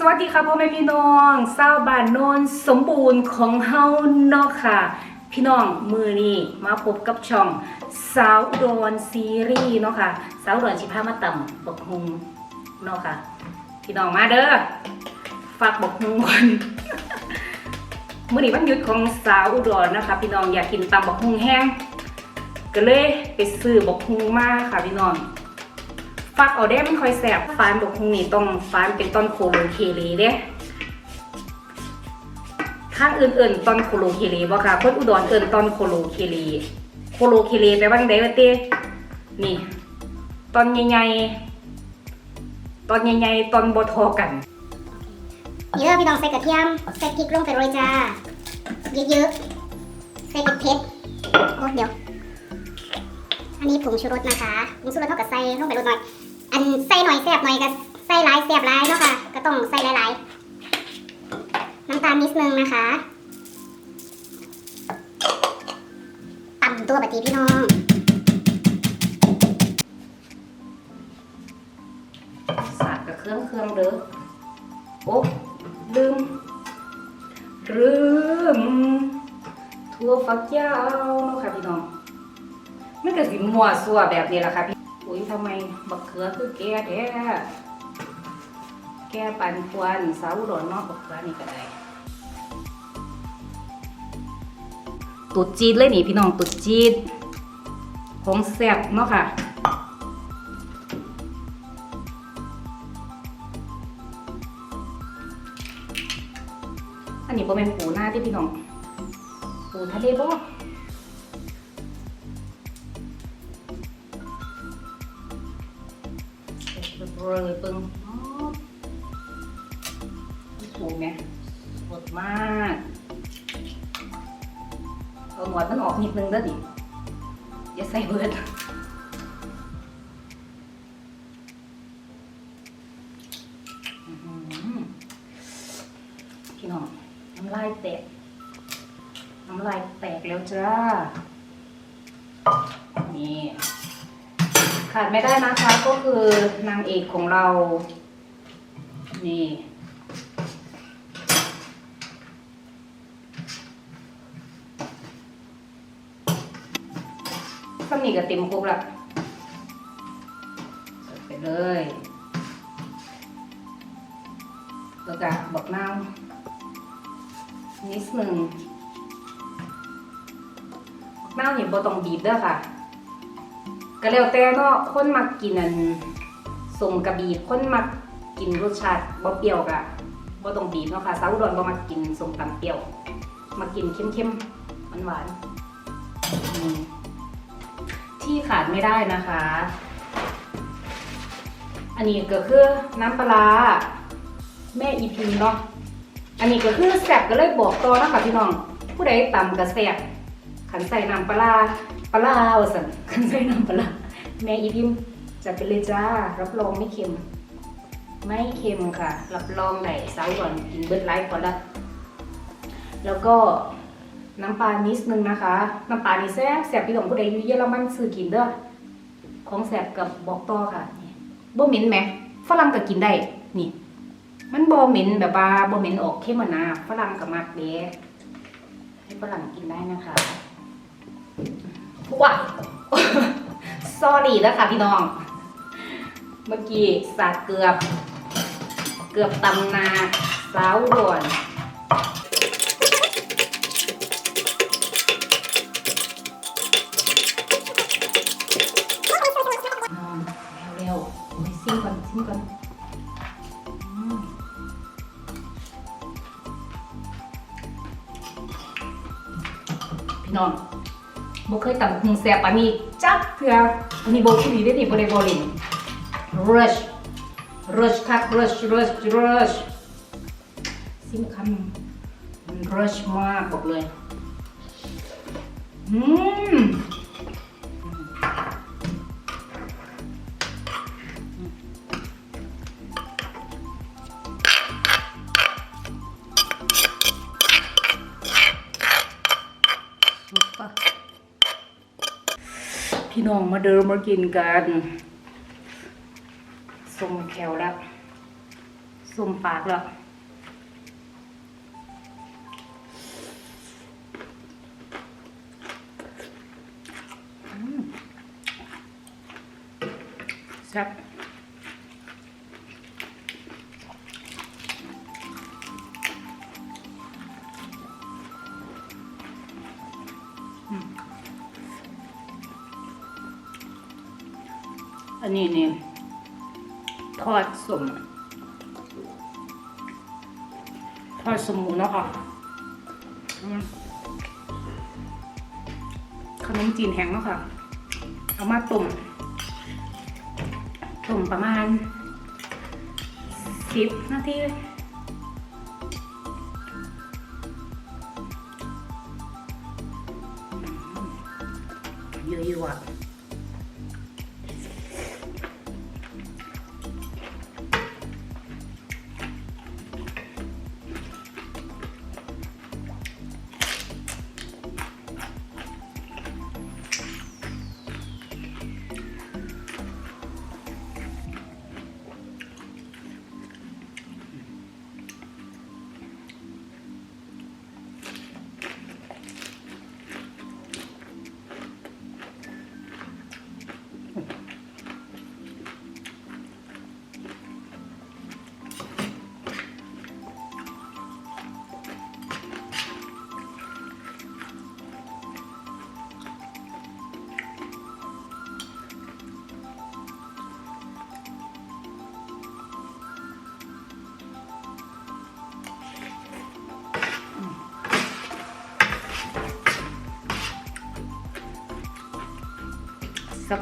สวัสดีค่ะพ่อแม่พี่น้องสาวบ้านโนนสมบูรณ์ของเฮาเนาะค่ะ พี่น้องมือนี้มาพบกับช่องสาวอุดรซีรีส์เนาะค่ะสาวอุดรชิพามาต่ำบกฮุงเนาะค่ะ พี่น้องมาเด้อฝากบกฮุงก่อนมื้อนี้วันหยุดของสาวอุดรนะคะ พี่น้องอยากกินตำบกฮุงแห้งก็เลยไปซื้อบกฮุงมาค่ะพี่น้อง ฟักเอาได้มันค่อยแสบฟานบกฮุงนี่ต้องฟานเป็นต้นโคโลเคเลเด้ข้างอื่นๆต้นโคโลเคเลบ่ค่ะ คนอุดรเอิ่นต้นโคโลเคเลโคโลเคเลแปลว่างใดวะเต้นี่ต้นใหญ่ๆต้นใหญ่ๆต้นบทอกันเด้อพี่น้องใส่กระเทียมใส่พริกลงไปโรยจ้าเยอะๆใส่เผ็ดๆโอ้เดี๋ยว อันนี้ผงชูรสนะคะผงชูรสเท่ากับใส่ลงไปรสหน่อย อันใส่หน่อยแซ่บหน่อยก็ใส่หลายแซ่บหลายเนาะค่ะ ก็ต้องใส่หลายๆน้ำตาลนิดนึงนะคะตำตัวบัดนี้พี่น้องสาดกับเครื่องเครื่องเด้อโอ้ลืมลืมทั่วฝักยาวเนาะค่ะพี่น้องมันก็สิมัวซัวแบบนี้แหละค่ะพี่ อุ้ยทำไมบักเขือคือแก่แท้แก่ปันควันสาวอุดรเนาะบักเขือนี่ก็ได้ตุดจีดเลยนี่พี่น้องตุดจีดของแซ่บเนาะค่ะอันนี้เป็นปูหน้าที่พี่น้องปูทะเลบ่ เรียบร้อยเลยปึงอ๋อปูไหมสดมากเอาหมวดมันออกนิดนึงเด้อดิอย่าใส่เบิดอื้อหือพี่น้องน้ำลายแตกน้ำลายแตกแล้วจ้า ขาดไม่ได้นะคะก็คือนางเอกของเรา นี่สำนีกับต็มครบละไปเลย แล้วก็บักนานิดหนึ่งน้ำนี่บ่ต้องบีบเด้อค่ะ ก็แล้วแต่เนาะคนมักกินอันสมกระบีบคนมักกินรสชาติบ่เปรี้ยวกะบ่ต้องบีบเนาะค่ะสาวอุดรบ่มักกินสมตำเปรี้ยว มากินเข้มๆหวานๆที่ขาดไม่ได้นะคะ อันนี้ก็คือน้ำปลาร้าแม่อีพีเนาะอันนี้ก็คือแซ่บก็เลยบอกต่อนะคะพี่น้อง ผู้ใดตำก็แซ่บ ขันใส่น้ำปลาปลาร้าว่าสั่นขันใส่น้ำปลาแม่อีพิมจะเป็นเลยจ้า รับรองไม่เค็ม ไม่เค็มค่ะ รับรองได้สาวก่อนกินเบิร์ดไลฟ์ก่อนละแล้วก็น้ำปลานิดนึงนะคะ น้ำปลานี่แซ่บแซ่บพี่น้องผู้ใดอยู่เยอรมันซื้อกินเด้อของแซ่บกับบอกต่อค่ะบ่เหม็นไหมฝรั่งก็กินได้นี่ มันบอเหม็นแบบว่าบอเหม็นออกเข้มนะฝรั่งกับมักเด้ให้ฝรั่งกินได้นะคะ ว้าสอรี่แล้วค่ะพี่น้อง เมื่อกี้สาดเกือบ เกือบตำนาสาวด่วนนอนเร็วๆโอ้ยซิมก่อนซิมก่อนพี่น้อง บ่เคยตำหุงแซ่บอันนี้จักเถื่ออันนี้บ่คือดีได้นี่บ่ได้บ่เลิน rush rush คัก rush rush rush ซิมคำมัน rush มากบอกเลย อืม พี่น้องมาเดินมากินกันส้มแคลแล้วส้มปากแล้ว นี่นี่ทอดสมทอดสมูนะคะขนมจีนแห้งเนาะค่ะ เอามาต้มต้มประมาณสิบนาที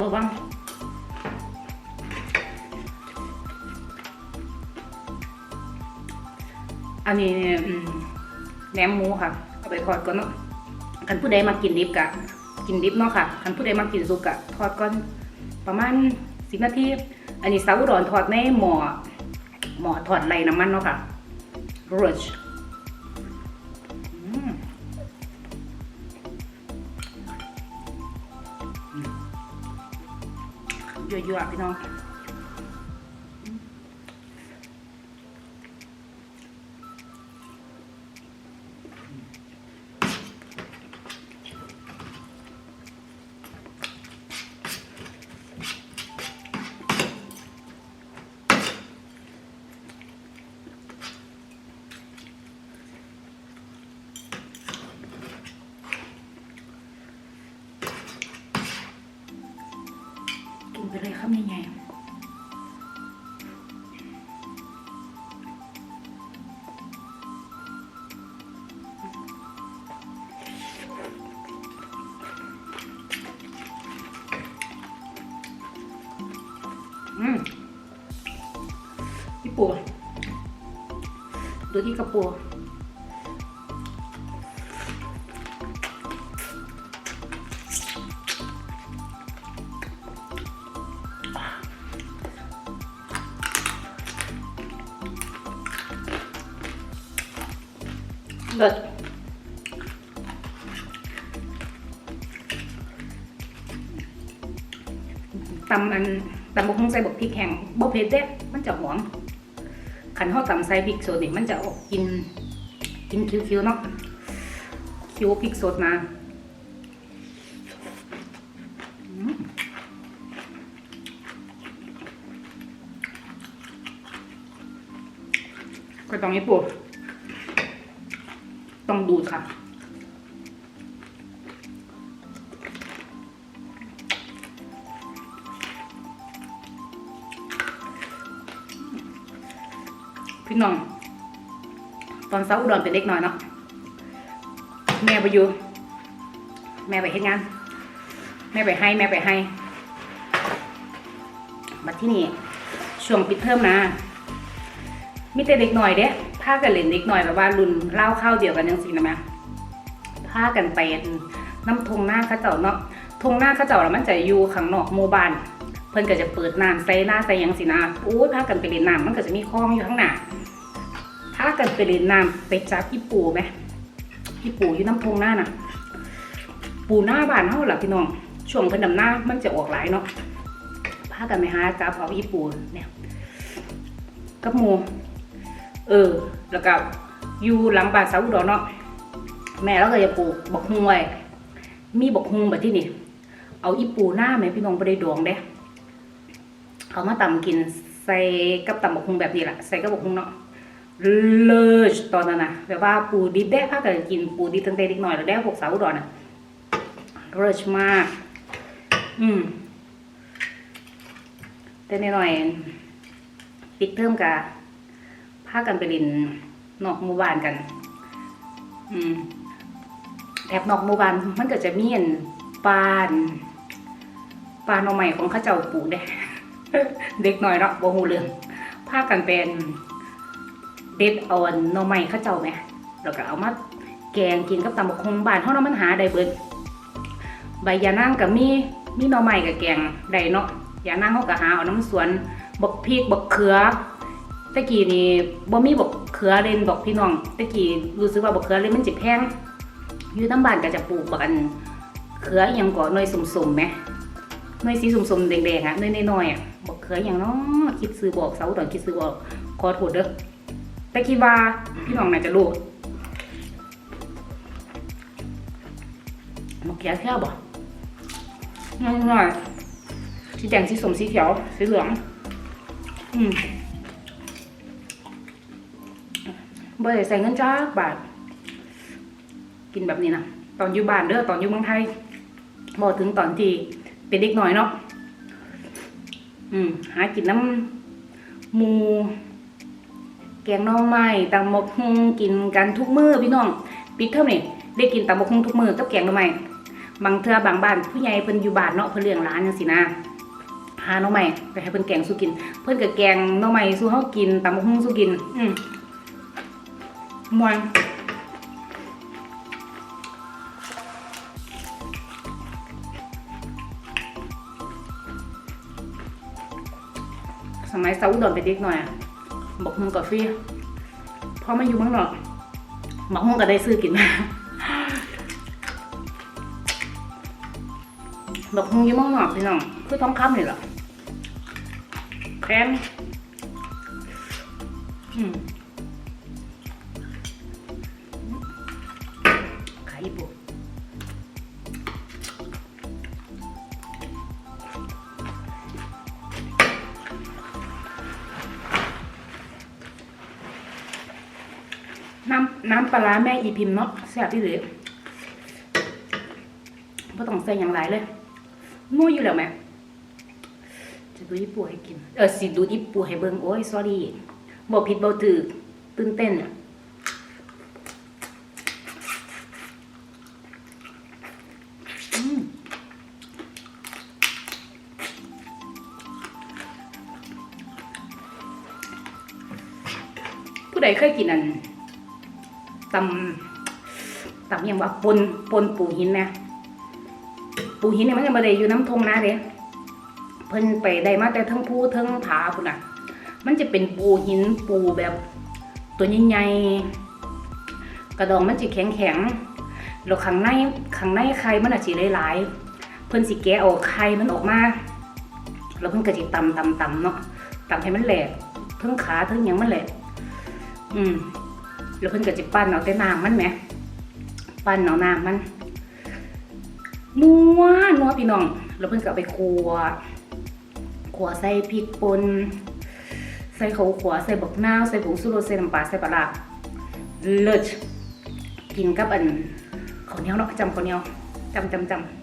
บาบางอันนี้อืมแหนมหมูค่ะเอาไปทอดก่อนเนาะคันผู้ใดมากินดิบกะ กินดิบเนาะค่ะคันผู้ใดมากินสุกกะทอดก่อนประมาณสิบนาที อันนี้ซาอุดอนทอดในหม้อหม้อทอดไรน้ำมันเนาะค่ะ rich อื ยั่วๆพี่น้อง อืมพี่ปูดูที่กระปู ตำบกฮงใส่บกพริกแห้งบกเผ็ดเด้มันจะหอมขันห่อตำใส่พริกสดนี่มันจะออกกิน กินคิ้วๆเนาะคิ้วพริกสดมาก็ต้องให้ปูต้องดูดค่ะ พี่น้อง ตอนเช้าอุดรเป็นเด็กน้อยเนาะแม่ไปอยู่ แม่ไปเฮ็ดงาน แม่ไปให้แม่ไปให้บัดที่นี่ช่วงปิดเทอมนะมีแต่เด็กหน่อยเด้พากันเล่นเด็กหน่อยแบบว่ารุ่นเล่าข้าวเดียวกันยังสินะแม่พากันไปน้ำทงหน้าข้าเจ้าเนาะทงหน้าข้าเจ้าแล้วมันจะอยู่ข้างนอกหมู่บ้านเพิ่นก็จะเปิดน้ำใส่หน้าใส่ยังสินะอู้ยพากันไปเล่นน้ำมันก็จะมีคลองอยู่ข้างหน้า กันไปเล่นน้ำไปจับอีปูไหมอีปูอยู่น้ำทงหน้าน่ะ ปูหน้าบ้านเฮาล่ะพี่น้อง ช่วงเพิ่นดำหน้ามันจะออกหลายเนาะพากันไปหาจับเอาอีปูเนี่ยกับหมูเออ แล้วก็อยู่หลังบ้านสาวอุดรเนาะแม่เราก็จะปลูกบกฮุงไว้มีบกฮุงแบบที่นี่ เอาอีปูหน้าแม่พี่น้องไปได้ดวงเด้เอามาตำกินใส่กับตำบกฮุงแบบนี้แหละใส่กับบกฮุงเนาะ เลิศตอนนั้นนะแบบว่าปูดิบได้พากันกินปูดิบตั้งแต่เด็กหน่อยแล้วได้พวกสาวอุดรน่ะเลิศมาก อืมแต่หน่อยปิดเทอมกะพากันไปลินนอกหมู่บ้านกัน อืมแอบนอกหมู่บ้านมันก็จะมีอันปานปานน่อใหม่ของข้าเจ้าปลูกเด้เด็กหน่อยเนาะบ่ฮู้เรื่องพากันเป็น เด็ดเอาอันหน่อใหม่เข้าเจ้าแหมแล้วก็เอามาแกงกินกับตำบักคงบ้านเฮาเนาะมันหาได้เบิดใบยานางก็มีมีหน่อไม้กับแกงได้เนาะยานางเขาก็หาเอาน้ำสวนบักพริกบักเขือตะกี้นี่บ่มีบักเขือเล่นบอกพี่น้องตะกี้รู้สึกว่าบักเขือเล่นมันจิแพงอยู่น้ำบ้านก็จะปลูกบักอันเขืออหยังก่อหน่วยสุ่มๆไหมหน่วยสีสุ่มๆแดงๆอะหน่อยๆอะบักเขืออย่างเนาะคิดซื้อบอกเสาตอนคิดซื้อบอกขอโทษเด้อ แต่คิดว่าพี่น้องน่าจะรู้บักเขือแค่บ่ง่ายง่ายสีแดงสีส้มสีเขียวสีเหลือง อืมบ่ได้ใส่เงินจ้าบาท กินแบบนี้นะตอนอยู่บ้านเด้อตอนอยู่เมืองไทยบอกถึงตอนที่เป็นเด็กหน่อยเนาะอืมหากินน้ำหมู แกงน่อไม้ตำหมกฮุงกินกันทุกมื้อพี่น้องปิดเทอมนี่ได้กินตำหมกฮุงทุกมื้อกับแกงน่อไม้บางเทื่อบางบ้านผู้ใหญ่เพิ่นอยู่บ้านเนาะเพิ่นเลี้ยงร้านจังซี่นะหาน่อไม้ไปให้เพิ่นแกงสู้กิน เพิ่นก็แกงน่อไม้สู้เฮากินตำบักหุ่งสู้กิน อืมมวนสมัยสาวอุดรเป็นเด็กหน่อยอะ บักหุ่งกับฟรีพอมาอยู่เมืองนอกบักหุ่งก็ได้ซื้อกินมาดอกฮงอยี่เมองนอกพี่น้องคือท้องคำนี่แหละแข็งอืมขาย น้ำปลาแม่อีพิมพ์เนาะแซ่บที่เหลือไม่ต้องใส่อย่างไรเลยงูอยู่แล้วไหมจะดูญี่ปุ่นให้กิน เออสิดูญี่ปุ่นให้เบิ่งโอ้ย sorry บอกผิดบอกถือตื่นเต้นอะผู้ใดเคยกินอัน ตำตำยังว่าปนปนปูหินนะปูหินเนี่ยมันยังบ่ได้อยู่น้ำทงนะเด้เพิ่นไปได้มาแต่ทั้งผู้ทั้งผาพุ่นน่ะ มันจะเป็นปูหินปูแบบ ตัวใหญ่ๆกระดองมันจะแข็งๆแล้วข้างในข้างในไข่มันอาจสิหลายๆเพิ่นสิแกะเอาไข่มันออกมาแล้วเพิ่นก็สิตำตำตำเนาะตำให้มันแหลกทั้งขาทั้งยังมันแหลกอืม แล้วเพิ่นก็สิปั้นเอาแต่น้ำมันแหม ปั้นเอาน้ำมันนัวนัวพี่น้อง แล้วเพิ่นก็เอาไปคั่วคั่วใส่พริกป่นใส่ข้าวขัวใส่บักนาวใส่ผงชูรสใส่น้ำปลาใส่ปลาร้าเลิศกินกับอันข้าวเหนียวเนาะจำข้าวเหนียวจำจำจำ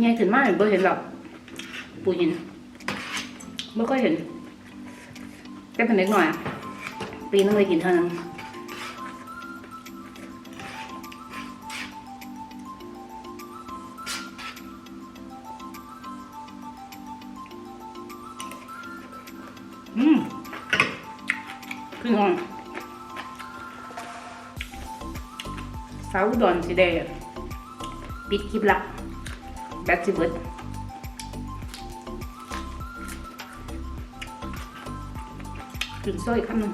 ใหญ่ขึ้นมากเบ่เห็นหรอกปูหินไม่ค่อยเห็นแค่เป็นเล็กหน่อย ปีนึงเลยกินเท่านั้นอืมพี่น้องสาวดอนสิได้ปิดคลิปละ แบตสิเบิดกินโซ่อีกคำหนึ่ง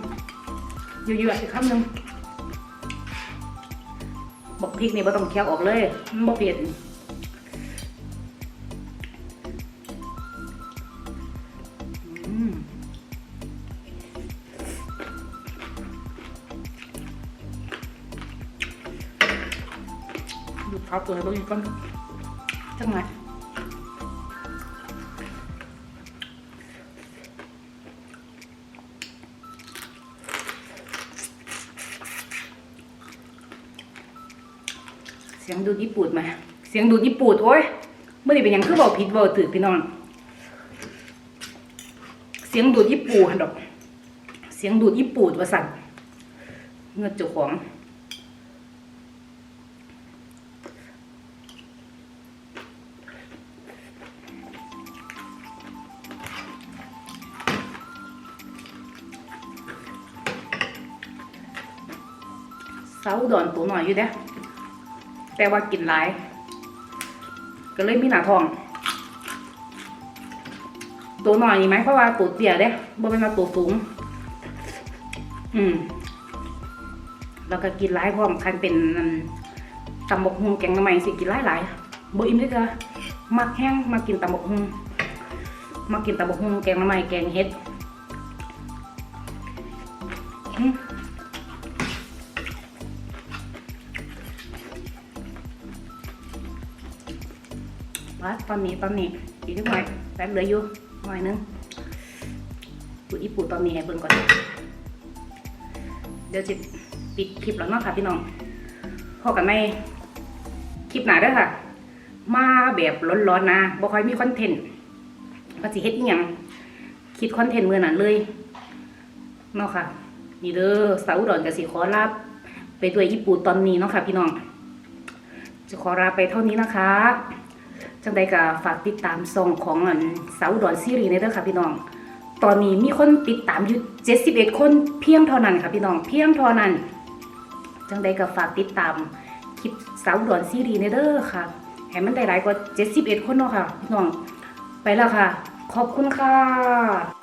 เยอะๆอีกคำหนึ่งบอกพริกนี่บ่ต้องเคี่ยวออกเลยมันบ่เผ็ดดูข้าวตัวให้เบิ่งอีกก่อน จังไงเสียงดูดญี่ปุ่นมา เสียงดูดญี่ปุ่นโอ้ยเมื่อนี้เป็นยังคือบอกผิดบอกถือพี่น้อง เสียงดูดญี่ปุ่นดอก เสียงดูดญี่ปุ่นว่าสั่นเงือกจ้าของ สาอุดอนตัวหน่อยอยู่เด้แต่ว่ากินหลาย ก็เลยมีหนาทอง ตัวหน่อยนี่ไหมเพราะว่าตัวเตี้ยเด้บ่เป็นว่าตัวสูง อืมแล้วก็กินหลายพร้อมคันเป็นอันตำบกฮุงแกงน้ำไม้สิกินหลายหลายบ่อิ่มเด้อจ้ะมักแห้งมากินตำบกฮุงมากินตำบกฮุงแกงน้ำไม้แกงเห็ด อืมว่าตอนนี้ตอนนี้อีกนิดหน่อยแป๊บเหลืออยู่หน่อยนึงปูอีปูตอนนี้ให้เบิ่งก่อน เดี๋ยวจะปิดคลิปแล้วเนาะค่ะพี่น้องพอกันไม่คลิปหนาเด้อค่ะ มาแบบร้อนๆนะบ่ค่อยมีคอนเทนต์ว่าสิเฮ็ดอีหยังคิดคอนเทนต์มื้อนั้นเลยเนาะค่ะ นี่เด้อสาวดอุดรกับสิขอลาไปด้วยญี่ปุ่นตอนนี้เนาะค่ะ พี่น้อง จะขอลาไปเท่านี้นะคะ จังใดก็ฝากติดตามซองของอันสาวอุดรซีรีส์ในเด้อค่ะพี่น้อง ตอนนี้มีคนติดตามอยู่71 คนเพียงเท่านั้นค่ะพี่น้องเพียงเท่านั้น จังใดก็ฝากติดตามคลิปสาวอุดรซีรีส์ในเด้อค่ะให้มันได้หลายกว่า 71 คนเนาะค่ะพี่น้อง ไปแล้วค่ะ ขอบคุณค่ะ